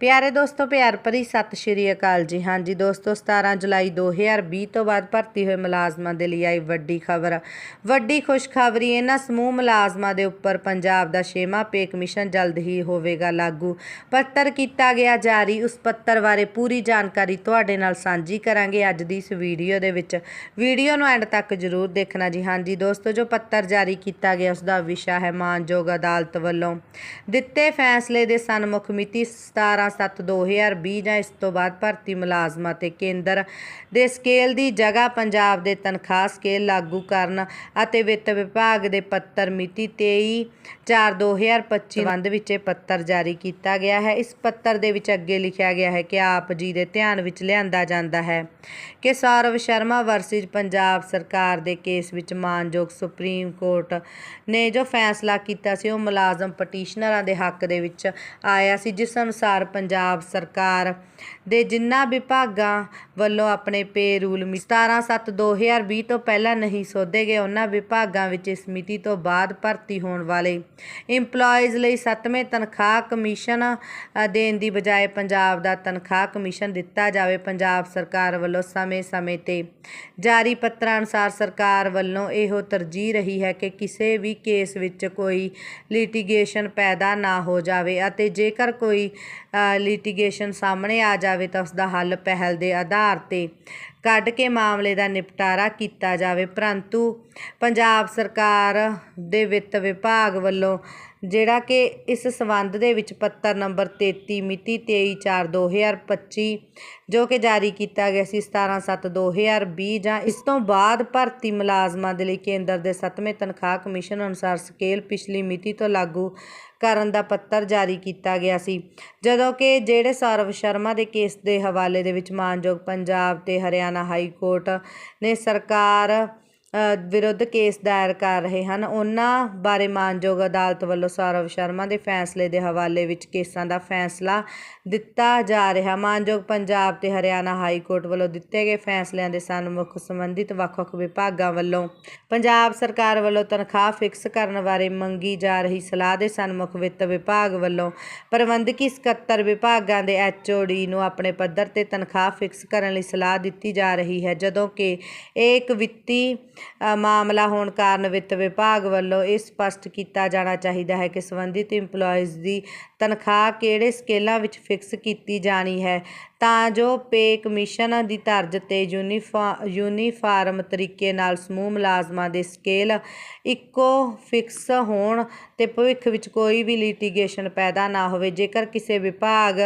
ਪਿਆਰੇ ਦੋਸਤੋ, ਪਿਆਰ ਭਰੀ ਸਤਿ ਸ਼੍ਰੀ ਅਕਾਲ ਜੀ। ਹਾਂਜੀ ਦੋਸਤੋ 17 ਜੁਲਾਈ 2020 ਤੋਂ ਬਾਅਦ ਭਰਤੀ ਹੋਏ ਮੁਲਾਜ਼ਮਾਂ ਦੇ ਲਈ ਆਈ ਵੱਡੀ ਖਬਰ। ਵੱਡੀ ਖੁਸ਼ਖਬਰੀ, ਇਹਨਾਂ ਸਮੂਹ ਮੁਲਾਜ਼ਮਾਂ ਦੇ ਉੱਪਰ ਪੰਜਾਬ ਦਾ ਛੇਵਾਂ ਪੇ ਕਮਿਸ਼ਨ ਜਲਦ ਹੀ ਹੋਵੇਗਾ ਲਾਗੂ। ਪੱਤਰ ਕੀਤਾ ਗਿਆ ਜਾਰੀ, ਉਸ ਪੱਤਰ ਬਾਰੇ ਪੂਰੀ ਜਾਣਕਾਰੀ ਤੁਹਾਡੇ ਨਾਲ ਸਾਂਝੀ ਕਰਾਂਗੇ ਅੱਜ ਦੀ ਇਸ ਵੀਡੀਓ ਦੇ ਵਿੱਚ। ਵੀਡੀਓ ਨੂੰ ਐਂਡ ਤੱਕ ਜ਼ਰੂਰ ਦੇਖਣਾ ਜੀ। ਹਾਂਜੀ ਦੋਸਤੋ, ਜੋ ਪੱਤਰ ਜਾਰੀ ਕੀਤਾ ਗਿਆ, ਉਸ ਦਾ ਵਿਸ਼ਾ ਹੈ ਮਾਨਯੋਗ ਅਦਾਲਤ ਵੱਲੋਂ। ਦਿੱਤੇ ਫੈਸਲੇ ਦੇ ਸਨਮੁਖ ਮਿਤੀ 17/7/2020 ਜਾਂ ਇਸ ਤੋਂ ਬਾਅਦ ਭਰਤੀ ਮੁਲਾਜ਼ਮਾਂ ਤੇ ਕੇਂਦਰ ਦੇ ਸਕੇਲ ਦੀ ਜਗ੍ਹਾ ਪੰਜਾਬ ਦੇ ਤਨਖਾਹ ਸਕੇਲ ਲਾਗੂ ਕਰਨ ਅਤੇ ਵਿੱਤ ਵਿਭਾਗ ਦੇ ਪੱਤਰ ਮਿਤੀ 23/4/2025 ਸੰਬੰਧ ਵਿੱਚ ਇਹ ਪੱਤਰ ਜਾਰੀ ਕੀਤਾ ਗਿਆ ਹੈ। ਇਸ ਪੱਤਰ ਦੇ ਵਿੱਚ ਅੱਗੇ ਲਿਖਿਆ ਗਿਆ ਹੈ ਕਿ ਆਪ ਜੀ ਦੇ ਧਿਆਨ ਵਿੱਚ ਲਿਆਂਦਾ ਜਾਂਦਾ ਹੈ ਕਿ ਸੌਰਵ ਸ਼ਰਮਾ ਵਰਸਿਸ ਪੰਜਾਬ ਸਰਕਾਰ ਦੇ ਕੇਸ ਵਿੱਚ ਮਾਨਯੋਗ ਸੁਪਰੀਮ ਕੋਰਟ ਨੇ ਜੋ ਫੈਸਲਾ ਕੀਤਾ ਸੀ, ਉਹ ਮੁਲਾਜ਼ਮ ਪਟੀਸ਼ਨਰਾਂ ਦੇ ਹੱਕ ਦੇ ਵਿੱਚ ਆਇਆ ਸੀ, ਜਿਸ ਅਨੁਸਾਰ ਪੰਜਾਬ ਸਰਕਾਰ ਦੇ ਜਿਨ੍ਹਾਂ ਵਿਭਾਗਾਂ ਵੱਲੋਂ ਆਪਣੇ ਪੇ ਰੂਲ 17/7/2020 ਤੋਂ ਪਹਿਲਾਂ ਨਹੀਂ ਸੋਧੇ ਗਏ, ਉਹਨਾਂ ਵਿਭਾਗਾਂ ਵਿੱਚ ਇਸ ਮਿਤੀ ਤੋਂ ਬਾਅਦ ਭਰਤੀ ਹੋਣ ਵਾਲੇ EMPLOYEES ਲਈ ਸੱਤਵੇਂ ਤਨਖਾਹ ਕਮਿਸ਼ਨ ਦੇਣ ਦੀ ਬਜਾਏ ਪੰਜਾਬ ਦਾ ਤਨਖਾਹ ਕਮਿਸ਼ਨ ਦਿੱਤਾ ਜਾਵੇ। ਪੰਜਾਬ ਸਰਕਾਰ ਵੱਲੋਂ ਸਮੇਂ-ਸਮੇਂ ਤੇ ਜਾਰੀ ਪੱਤਰਾਂ ਅਨੁਸਾਰ ਸਰਕਾਰ ਵੱਲੋਂ ਇਹੋ ਤਰਜੀਹ ਰਹੀ ਹੈ ਕਿ ਕਿਸੇ ਵੀ ਕੇਸ ਵਿੱਚ ਕੋਈ ਲਿਟੀਗੇਸ਼ਨ ਪੈਦਾ ਨਾ ਹੋ ਜਾਵੇ ਅਤੇ ਜੇਕਰ ਕੋਈ ਲਿਟੀਗੇਸ਼ਨ ਸਾਹਮਣੇ ਆ ਜਾਵੇ ਤਾਂ ਉਸ ਦਾ ਹੱਲ ਪਹਿਲ ਦੇ ਆਧਾਰ ਤੇ ਕੱਢ ਕੇ ਮਾਮਲੇ ਦਾ ਨਿਪਟਾਰਾ ਕੀਤਾ ਜਾਵੇ। ਪਰੰਤੂ ਪੰਜਾਬ ਸਰਕਾਰ ਦੇ ਵਿੱਤ ਵਿਭਾਗ ਵੱਲੋਂ ਜਿਹੜਾ ਕਿ ਇਸ ਸਬੰਧ ਦੇ ਵਿੱਚ ਪੱਤਰ ਨੰਬਰ 33 ਮਿਤੀ 23/4/2025 ਜੋ ਕਿ ਜਾਰੀ ਕੀਤਾ ਗਿਆ ਸੀ 17/7/2020 ਜਾਂ ਇਸ ਤੋਂ ਬਾਅਦ ਭਰਤੀ ਮੁਲਾਜ਼ਮਾਂ ਦੇ ਲਈ ਕੇਂਦਰ ਦੇ 7ਵੇਂ ਤਨਖਾਹ ਕਮਿਸ਼ਨ ਅਨੁਸਾਰ ਸਕੇਲ ਪਿਛਲੀ ਮਿਤੀ ਤੋਂ ਲਾਗੂ ਕਰਨ ਦਾ ਪੱਤਰ ਜਾਰੀ ਕੀਤਾ ਗਿਆ ਸੀ। ਜਦੋਂ ਕਿ ਜਿਹੜੇ ਸੌਰਵ ਸ਼ਰਮਾ ਦੇ ਕੇਸ ਦੇ ਹਵਾਲੇ ਦੇ ਵਿੱਚ ਮਾਨਯੋਗ ਪੰਜਾਬ ਤੇ ਹਰਿਆਣਾ ਹਾਈ ਕੋਰਟ ਨੇ ਸਰਕਾਰ ਵਿਰੁੱਧ ਕੇਸ ਦਾਇਰ ਕਰ ਰਹੇ ਹਨ। ਉਹਨਾਂ ਬਾਰੇ ਮਾਨਯੋਗ ਅਦਾਲਤ ਵੱਲੋਂ ਸੌਰਵ ਸ਼ਰਮਾ ਦੇ ਫੈਸਲੇ ਦੇ ਹਵਾਲੇ ਵਿੱਚ ਕੇਸਾਂ ਦਾ ਫੈਸਲਾ ਦਿੱਤਾ ਜਾ ਰਿਹਾ। ਮਾਨਯੋਗ ਪੰਜਾਬ ਤੇ ਹਰਿਆਣਾ ਹਾਈ ਕੋਰਟ ਵੱਲੋਂ ਦਿੱਤੇ ਗਏ ਫੈਸਲਿਆਂ ਦੇ ਸਨਮੁਖ ਸੰਬੰਧਿਤ ਵੱਖ-ਵੱਖ ਵਿਭਾਗਾਂ ਵੱਲੋਂ। ਪੰਜਾਬ ਸਰਕਾਰ ਵੱਲੋਂ ਤਨਖਾਹ ਫਿਕਸ ਕਰਨ ਬਾਰੇ ਮੰਗੀ ਜਾ ਰਹੀ ਸਲਾਹ ਦੇ ਸਨਮੁਖ ਵਿੱਤ ਵਿਭਾਗ ਵੱਲੋਂ। ਪ੍ਰਬੰਧਕੀ ਸਕੱਤਰ ਵਿਭਾਗਾਂ ਦੇ ਐਚਓਡੀ ਨੂੰ ਆਪਣੇ ਪੱਧਰ ਤੇ ਤਨਖਾਹ ਫਿਕਸ ਕਰਨ ਲਈ ਸਲਾਹ ਦਿੱਤੀ ਜਾ ਰਹੀ ਹੈ, ਜਦੋਂ ਕਿ ਇਹ ਇੱਕ ਵਿੱਤੀ ਮਾਮਲਾ ਹੋਣ ਕਾਰਨ ਵਿੱਤ ਵਿਭਾਗ ਵੱਲੋਂ ਇਹ ਸਪਸ਼ਟ ਕੀਤਾ ਜਾਣਾ ਚਾਹੀਦਾ ਹੈ ਕਿ ਸੰਬੰਧਿਤ EMPLOYEES ਦੀ ਤਨਖਾਹ ਕਿਹੜੇ ਸਕੇਲਾਂ ਵਿੱਚ ਫਿਕਸ ਕੀਤੀ ਜਾਣੀ ਹੈ? ਤਾਂ ਜੋ ਪੇ ਕਮਿਸ਼ਨ ਦੀ ਤਰਜ਼ ਤੇ ਯੂਨੀਫਾ, ਯੂਨੀਫਾਰਮ ਤਰੀਕੇ ਨਾਲ ਸਮੂਹ ਮੁਲਾਜ਼ਮਾਂ ਦੇ ਸਕੇਲ ਇੱਕੋ ਫਿਕਸ ਹੋਣ ਤੇ ਭਵਿੱਖ ਵਿੱਚ ਕੋਈ ਵੀ ਲਿਟੀਗੇਸ਼ਨ ਪੈਦਾ ਨਾ ਹੋਵੇ। ਜੇਕਰ ਕਿਸੇ ਵਿਭਾਗ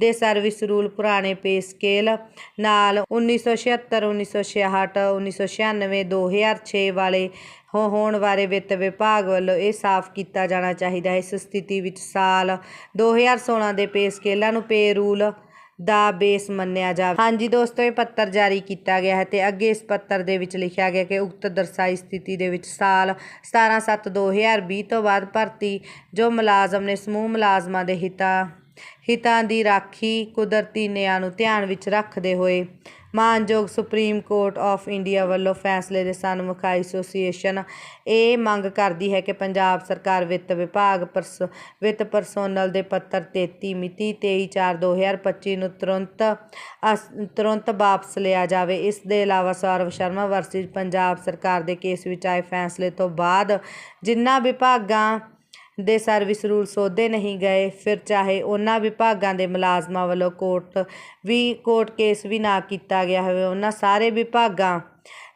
ਦੇ ਸਰਵਿਸ ਰੂਲ ਪੁਰਾਣੇ ਪੇ ਸਕੇਲ ਨਾਲ 1976 1966 1996 2006 ਵਾਲੇ ਹੋ, ਹੋਣ ਬਾਰੇ ਵਿੱਤ ਵਿਭਾਗ ਵੱਲੋਂ ਇਹ ਸਾਫ਼ ਕੀਤਾ ਜਾਣਾ ਚਾਹੀਦਾ ਹੈ। ਇਸ ਸਥਿਤੀ ਵਿੱਚ ਸਾਲ 2016 ਦੇ ਪੇ ਸਕੇਲਾਂ ਨੂੰ ਪੇ ਰੂਲ ਦਾ ਬੇਸ ਮੰਨਿਆ ਜਾਵੇ ਹਾਂਜੀ ਦੋਸਤੋ, ਇਹ ਪੱਤਰ ਜਾਰੀ ਕੀਤਾ ਗਿਆ ਹੈ ਤੇ ਅੱਗੇ ਇਸ ਪੱਤਰ ਦੇ ਵਿੱਚ ਲਿਖਿਆ ਗਿਆ ਕਿ ਉਕਤ ਦਰਸਾਈ ਸਥਿਤੀ ਦੇ ਵਿੱਚ ਸਾਲ 17/7/2020 ਤੋਂ ਬਾਅਦ ਭਰਤੀ ਜੋ ਮੁਲਾਜ਼ਮ ਨੇ ਸਮੂਹ ਮੁਲਾਜ਼ਮਾਂ ਦੇ ਹਿੱਤਾਂ ਹਿੱਤਾਂ ਦੀ ਰਾਖੀ ਕੁਦਰਤੀ ਨਿਆਂ ਨੂੰ ਧਿਆਨ ਵਿੱਚ ਰੱਖਦੇ ਹੋਏ ਮਾਨਯੋਗ ਸੁਪਰੀਮ ਕੋਰਟ ਆਫ ਇੰਡੀਆ ਵੱਲੋਂ ਫੈਸਲੇ ਦੇ ਸਨਮੁਖ ਐਸੋਸੀਏਸ਼ਨ ਇਹ ਮੰਗ ਕਰਦੀ ਹੈ ਕਿ ਪੰਜਾਬ ਸਰਕਾਰ ਵਿੱਤ ਵਿਭਾਗ ਪਰਸ, ਵਿੱਤ ਪਰਸੋਨਲ ਦੇ ਪੱਤਰ 33 ਮਿਤੀ 23/4/2025 ਨੂੰ ਤੁਰੰਤ ਅਸ- ਤੁਰੰਤ ਵਾਪਸ ਲਿਆ ਜਾਵੇ। ਇਸ ਦੇ ਇਲਾਵਾ ਸੌਰਵ ਸ਼ਰਮਾ ਵਰਸੀ ਪੰਜਾਬ ਸਰਕਾਰ ਦੇ ਕੇਸ ਵਿੱਚ ਆਏ ਫੈਸਲੇ ਤੋਂ ਬਾਅਦ ਜਿਨ੍ਹਾਂ ਵਿਭਾਗਾਂ ਦੇ ਸਰਵਿਸ ਰੂਲ ਸੋਧੇ ਨਹੀਂ ਗਏ। ਫਿਰ ਚਾਹੇ ਉਹਨਾਂ ਵਿਭਾਗਾਂ ਦੇ ਮੁਲਾਜ਼ਮਾਂ ਵੱਲੋਂ ਕੋਰਟ ਵੀ ਕੋਰਟ ਕੇਸ ਵੀ ਨਾ ਕੀਤਾ ਗਿਆ ਹੋਵੇ ਉਹਨਾਂ ਸਾਰੇ ਵਿਭਾਗਾਂ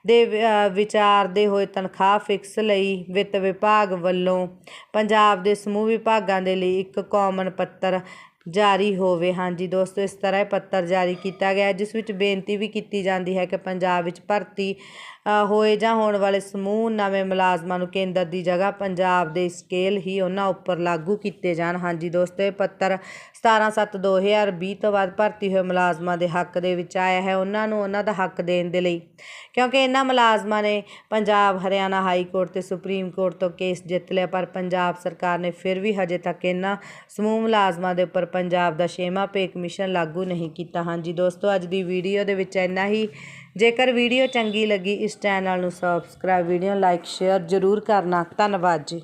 ਦੇ ਵਿ- ਅ, ਵਿਚਾਰਦੇ ਹੋਏ ਤਨਖਾਹ ਫਿਕਸ ਲਈ ਵਿੱਤ ਵਿਭਾਗ ਵੱਲੋਂ ਪੰਜਾਬ ਦੇ ਸਮੂਹ ਵਿਭਾਗਾਂ ਦੇ ਲਈ ਇੱਕ ਕਾਮਨ ਪੱਤਰ ਜਾਰੀ ਹੋਵੇ। ਹਾਂਜੀ ਦੋਸਤੋ, ਇਸ ਤਰ੍ਹਾਂ ਇਹ ਪੱਤਰ ਜਾਰੀ ਕੀਤਾ ਗਿਆ ਜਿਸ ਵਿੱਚ ਬੇਨਤੀ ਵੀ ਕੀਤੀ ਜਾਂਦੀ ਹੈ ਕਿ ਪੰਜਾਬ ਵਿੱਚ ਭਰਤੀ ਹੋਏ ਜਾਂ ਹੋਣ ਵਾਲੇ ਸਮੂਹ ਨਵੇਂ ਮੁਲਾਜ਼ਮਾਂ ਨੂੰ ਕੇਂਦਰ ਦੀ ਜਗ੍ਹਾ ਪੰਜਾਬ ਦੇ ਸਕੇਲ ਹੀ ਉਹਨਾਂ ਉੱਪਰ ਲਾਗੂ ਕੀਤੇ ਜਾਣ। ਹਾਂਜੀ ਦੋਸਤੋ, ਇਹ ਪੱਤਰ 17/7/2020 ਤੋਂ ਬਾਅਦ ਭਰਤੀ ਹੋਏ ਮੁਲਾਜ਼ਮਾਂ ਦੇ ਹੱਕ ਦੇ ਵਿੱਚ ਆਇਆ ਹੈ। ਉਹਨਾਂ ਨੂੰ ਉਹਨਾਂ ਦਾ ਹੱਕ ਦੇਣ ਦੇ ਲਈ ਕਿਉਂਕਿ ਇਹਨਾਂ ਮੁਲਾਜ਼ਮਾਂ ਨੇ ਪੰਜਾਬ, ਹਰਿਆਣਾ ਹਾਈ ਕੋਰਟ ਤੇ ਸੁਪਰੀਮ ਕੋਰਟ ਤੋਂ ਕੇਸ ਜਿੱਤ ਲਿਆ, ਪਰ ਪੰਜਾਬ ਸਰਕਾਰ ਨੇ ਫਿਰ ਵੀ ਹਜੇ ਤੱਕ ਇਹਨਾਂ ਸਮੂਹ ਮੁਲਾਜ਼ਮਾਂ ਦੇ ਉੱਪਰ ਪੰਜਾਬ ਦਾ ਛੇਵਾਂ ਪੇ ਕਮਿਸ਼ਨ ਲਾਗੂ ਨਹੀਂ ਕੀਤਾ। ਹਾਂਜੀ ਦੋਸਤੋ, ਅੱਜ ਦੀ ਵੀਡੀਓ ਦੇ ਵਿੱਚ ਇੰਨਾ ਹੀ। ਜੇਕਰ ਵੀਡੀਓ ਚੰਗੀ ਲੱਗੀ, ਇਸ ਚੈਨਲ ਨੂੰ ਸਬਸਕ੍ਰਾਈਬ ਵੀਡੀਓ ਲਾਈਕ ਸ਼ੇਅਰ ਜ਼ਰੂਰ ਕਰਨਾ। ਧੰਨਵਾਦ ਜੀ।